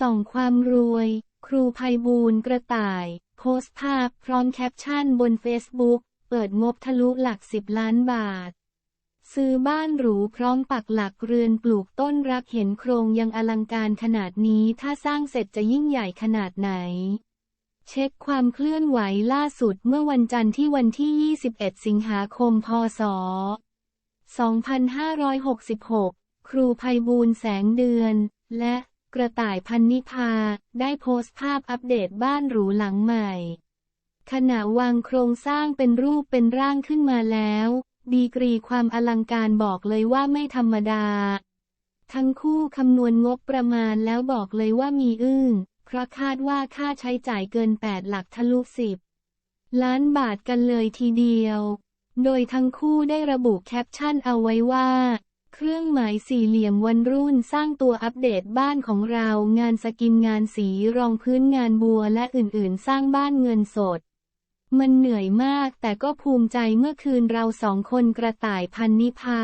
ส่องความรวย ครูภัยบูลย์กระต่าย โพสต์ภาพพร้อมแคปชั่นบนเฟซบุ๊กเปิดงบทะลุหลักสิบล้านบาท ซื้อบ้านหรูพร้อมปักหลักเรือนปลูกต้นรักเห็นโครงยังอลังการขนาดนี้ถ้าสร้างเสร็จจะยิ่งใหญ่ขนาดไหน เช็คความเคลื่อนไหวล่าสุดเมื่อวันจันทร์ที่วันที่ 21 สิงหาคม พศ 2566 ครูภัยบูลย์แสงเดือน และ กระต่ายพันนิพา ได้โพสต์ภาพอัปเดตบ้านหรูหลังใหม่ ขณะวางโครงสร้างเป็นรูปเป็นร่างขึ้นมาแล้ว ดีกรีความอลังการบอกเลยว่าไม่ธรรมดา ทั้งคู่คำนวณงบประมาณแล้วบอกเลยว่ามีอึ้งเพราะคาดว่าค่าใช้จ่ายเกิน 8 หลักทะลุสิบล้านบาทกันเลยทีเดียว โดยทั้งคู่ได้ระบุแคปชั่นเอาไว้ว่า เครื่องหมายสี่เหลี่ยมวันรุ่นสร้างตัวอัปเดตบ้านของเรา งานสกินงานสีรองพื้นงานบัวและอื่นๆ สร้างบ้านเงินสด มันเหนื่อยมากแต่ก็ภูมิใจเมื่อคืนเราสองคนกระต่ายพันนิพา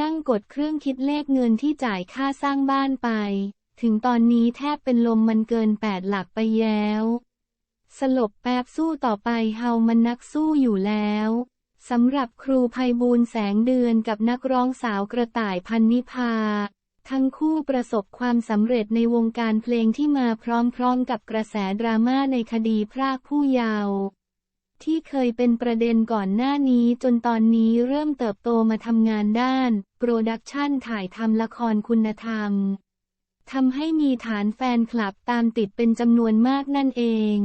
นั่งกดเครื่องคิดเลขเงินที่จ่ายค่าสร้างบ้านไป ถึงตอนนี้แทบเป็นลมมันเกินแปดหลักไปแล้ว สลบแป๊บสู้ต่อไปเฮามันนักสู้อยู่แล้ว สำหรับครูภัยบูลแสงเดือนกับนักร้องสาวกระต่ายพันนิพา ทั้งคู่ประสบความสำเร็จในวงการเพลงที่มาพร้อมๆกับกระแสดราม่าในคดีพรากผู้เยาว์ที่เคยเป็นประเด็นก่อนหน้านี้จนตอนนี้เริ่มเติบโตมาทำงานด้านโปรดักชันถ่ายทำละครคุณธรรมทำให้มีฐานแฟนคลับตามติดเป็นจำนวนมากนั่นเอง